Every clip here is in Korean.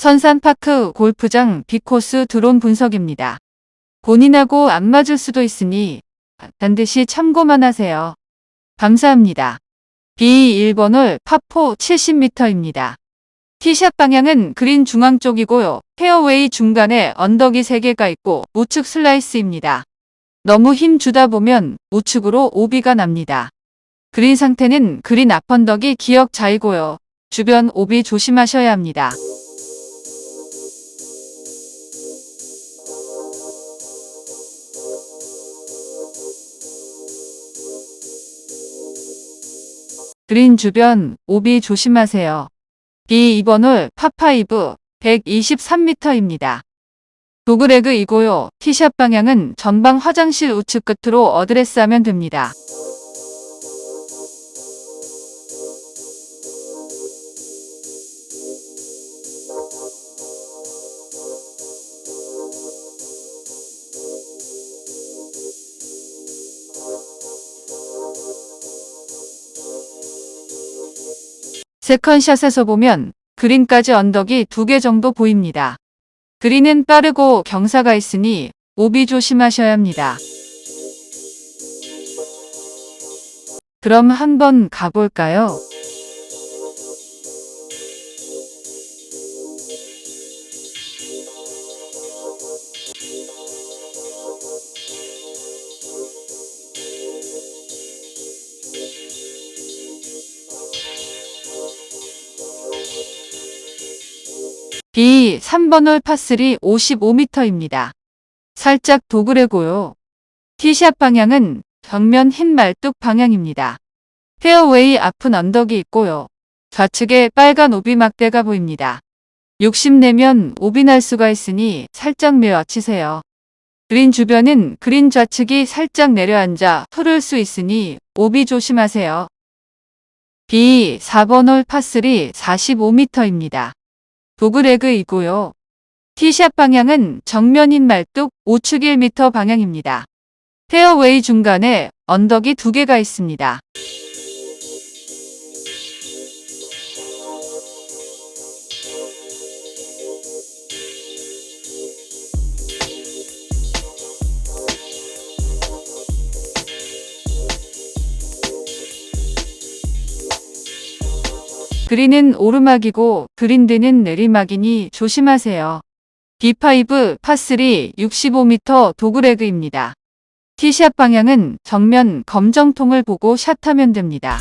선산파크 골프장 비코스 드론 분석입니다. 본인하고 안 맞을 수도 있으니 반드시 참고만 하세요. 감사합니다. B1번 홀 파4 70m입니다. 티샷 방향은 그린 중앙 쪽이고요. 페어웨이 중간에 언덕이 3개가 있고 우측 슬라이스입니다. 너무 힘 주다 보면 우측으로 오비가 납니다. 그린 상태는 그린 앞언덕이 기역 자이고요. 주변 오비 조심하셔야 합니다. 그린 주변 오비 조심하세요. B2번 홀 파5 123m입니다. 도그레그 이고요. 티샷 방향은 전방 화장실 우측 끝으로 어드레스하면 됩니다. 세컨샷에서 보면 그린까지 언덕이 두 개 정도 보입니다. 그린은 빠르고 경사가 있으니 오비 조심하셔야 합니다. 그럼 한번 가볼까요? B 3번 홀 파3 55m입니다. 살짝 도그레고요. 티샷 방향은 정면 흰 말뚝 방향입니다. 페어웨이 앞은 언덕이 있고요. 좌측에 빨간 오비 막대가 보입니다. 욕심내면 오비 날 수가 있으니 살짝 메워치세요. 그린 주변은 그린 좌측이 살짝 내려앉아 흐를 수 있으니 오비 조심하세요. B 4번 홀 파3 45m입니다. 도그레그이고요. 티샷 방향은 정면인 말뚝 우측 1m 방향입니다. 페어웨이 중간에 언덕이 두 개가 있습니다. 그린은 오르막이고 그린드는 내리막이니 조심하세요. B5 파3 65m 도그레그입니다. 티샷 방향은 정면 검정통을 보고 샷하면 됩니다.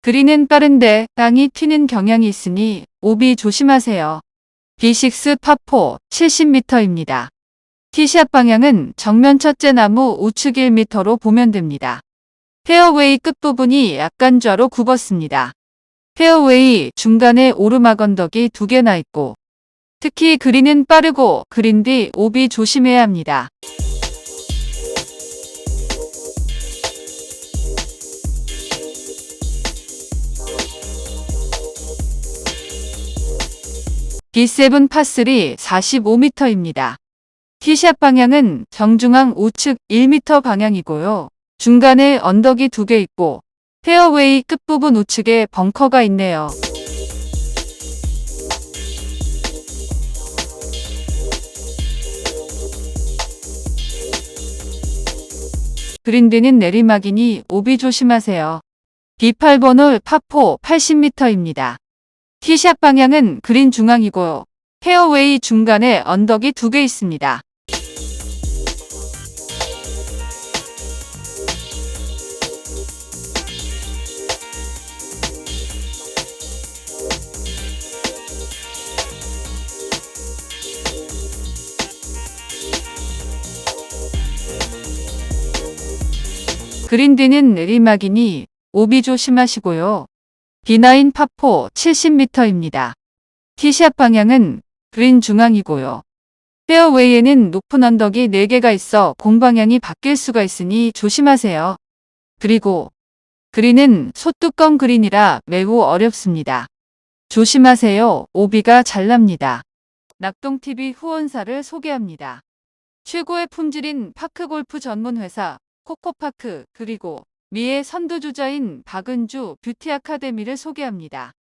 그린은 빠른데 땅이 튀는 경향이 있으니 오비 조심하세요. B6 파4 70m입니다. 티샷 방향은 정면 첫째 나무 우측 1m로 보면 됩니다. 페어웨이 끝부분이 약간 좌로 굽었습니다. 페어웨이 중간에 오르막 언덕이 두 개나 있고 특히 그린은 빠르고 그린 뒤 오비 조심해야 합니다. B7 파3 45m입니다. 티샷 방향은 정중앙 우측 1m 방향이고요. 중간에 언덕이 두 개 있고 페어웨이 끝부분 우측에 벙커가 있네요. 그린드는 내리막이니 오비 조심하세요. B8번 홀 파4 80m입니다. 티샷 방향은 그린 중앙이고 페어웨이 중간에 언덕이 두 개 있습니다. 그린드는 내리막이니 오비 조심하시고요. B9 파4 70m입니다. 티샷 방향은 그린 중앙이고요. 페어웨이에는 높은 언덕이 4개가 있어 공방향이 바뀔 수가 있으니 조심하세요. 그리고 그린은 소뚜껑 그린이라 매우 어렵습니다. 조심하세요. 오비가 잘 납니다. 낙동TV 후원사를 소개합니다. 최고의 품질인 파크골프 전문 회사 코코파크 그리고 미의 선두주자인 박은주 뷰티 아카데미를 소개합니다.